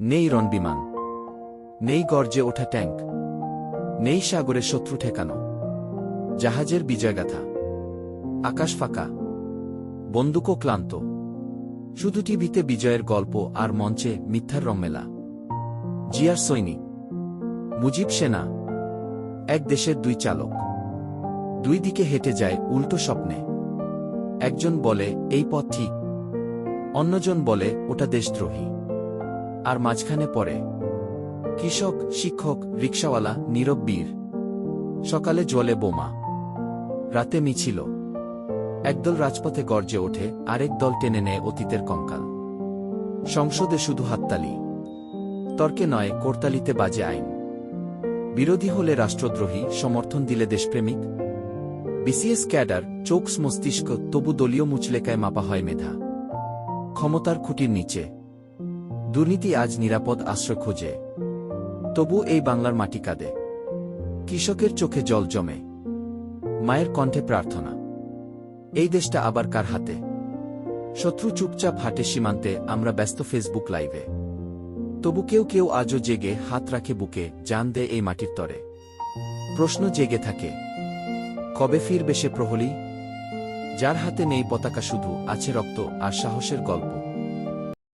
নেই রণবিমান নেই গর্জে ওঠা ট্যাঙ্ক, নেই সাগরে শত্রু ঠেকানো, জাহাজের বিজয়গাথা, আকাশ ফাঁকা, বন্দুকও ক্লান্ত। শুধু টিভিতে বিজয়ের গল্প আর মঞ্চে মিথ্যার রমেলা জিয়ার সৈনিক, মুজিব সেনা, এক দেশের দুই চালক। দুই দিকে হেঁটে যায় উল্টো স্বপ্নে। একজন বলে, এই পথ ঠিক। অন্যজন বলে, ওটা দেশদ্রোহী। আর মাঝখানে পড়ে, কৃষক, শিক্ষক, রিক্সাওয়ালা, নীরব বীর। সকালে জলে বোমা। রাতে মিছিল। একদল রাজপথে গর্জে ওঠে, আরেক দল টেনে নেয় অতীতের কঙ্কাল। সংসদে শুধু হাততালি। তর্কে নয়, কোরতালিতে বাজে আইন। বিরোধী হলে রাষ্ট্রদ্রোহী, সমর্থন দিলে দেশপ্রেমিক। বিসিএস ক্যাডার চোকস মস্তিষ্ক, তবু দলীয় মুচলেকায় মাপা হয় মেধা। ক্ষমতার খুঁটির নিচে। দুর্নীতি আজ নিরাপদ আশ্রয় খোঁজে। তবু এই বাংলার মাটি কাঁদে। কৃষকের চোখে জল জমে। মায়ের কণ্ঠে প্রার্থনা। এই দেশটা আবার কার হাতে? শত্রু চুপচাপ হাটে সীমান্তে, আমরা ব্যস্ত ফেসবুক লাইভে। তবু কেউ কেউ আজও জেগে হাত রাখে বুকে, জান দেয় এই মাটির তরে। প্রশ্ন জেগে থাকে। কবে ফিরবে সে প্রহরী? যার হাতে নেই পতাকা শুধু, আছে রক্ত আর সাহসের গল্প।